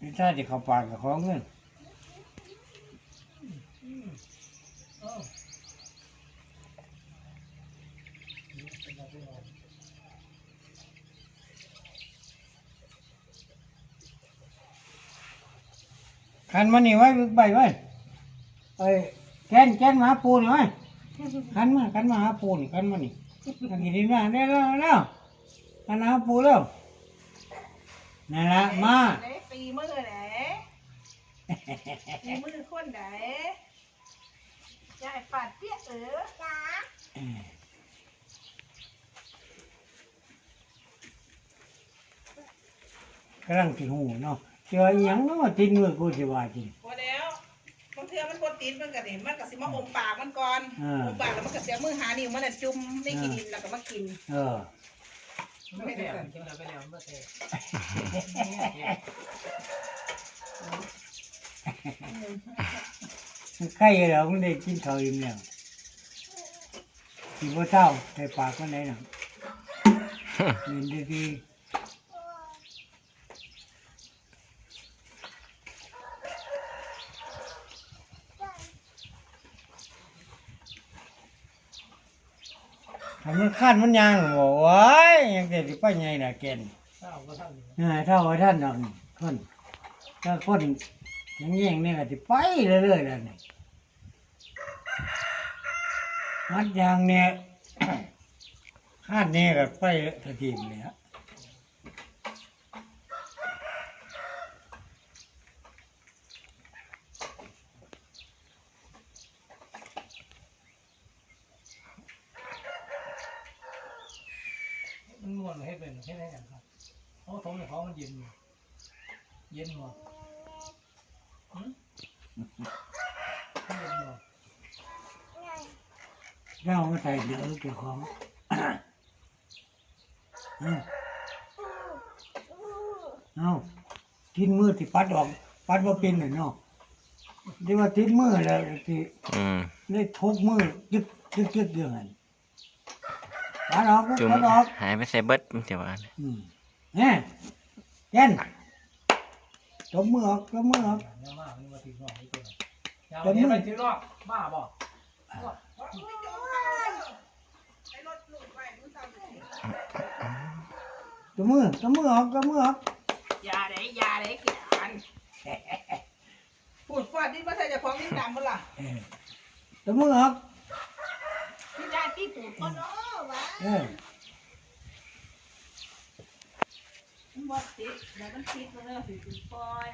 นี่ถ้าจะเข้าปากกับของเงินขันมันนี่ไว้บึกใบไว้เอ้ยแกนแกนมาหาปูนี่ไว้ขันมาขันมาหาปูนี่ขันมานี่ขันกินดินมาได้แล้วแล้วขันหาปูแล้วนั่นละมา นปีมือไหนปีมือคนไหนยายปาดเปี้ยเออจ้ากำลังสิหูเนาะเจออีหยังเนาะติดมือกูสิว่าจริง พอแล้วบางเทื่อมันบดติดมันก็ดิมันก็สิมาอมปากมันก่อนอ่า อมปากแล้วมันก็เสียมือหานิ้วมันน่ะจุ่มในกินดินแล้วก็มากิน เออ ไม่ได้จริงๆแล้วไปแล้วไม่ได้ใกล้แล้วมันได้กินข้าวอิ่มแล้วสิบ่เศร้าใส่ปากมันได้น่งเห็นดีๆ ทำมันขั้นมันยางบอกว้ายยังเด็ดไปไงน่ะแกนเจ้าก็ท่านอยู่เออถ้าว่าท่านดอกนี่คนถ้าคนยังแย่งนี่ก็จะไปเรื่อยๆแล้วนี่มัดยางเนี่ยคาดเนี่ยก็ไปทะทีมเลยฮะ มันม่วนให้เป็นให้ได้กันครับเพราะท้องในท้องมันเย็นอยู่เย็นหัวหืมเย็นหัวเรามาใส่เดือดเกี่ยวของเอาเอากินมือที่ปัดออก ปัดว่าเป็นน่ะเนาะเรียกว่าติดมือแล้วที่อืม ได้ทุกมือยึกยึกยึกเดือน ปัดออกจุ่มปัดออกหายไปใส่เบิดเดี๋ยวว่าอืมเนี่ยเย็นจมมือออกจมมือออกยาวมากนี่มาถึงนอกนี่ตัวไหนยาวนี้ไปถึงนอกบ้าบ่ไอ้รถลูกไปมึงทำสิจมมือจมมือออกจมมือออกยาไหนยาไหนเกี่ยนพูดฟาดนี่มาใส่จะพร้อมนี่ดำบ่ล่ะเออจมมือออก พี่ยายพี่ปูดก็เนาะวะเออมันบดติดแล้วมันติดมันเลยสิปล่อย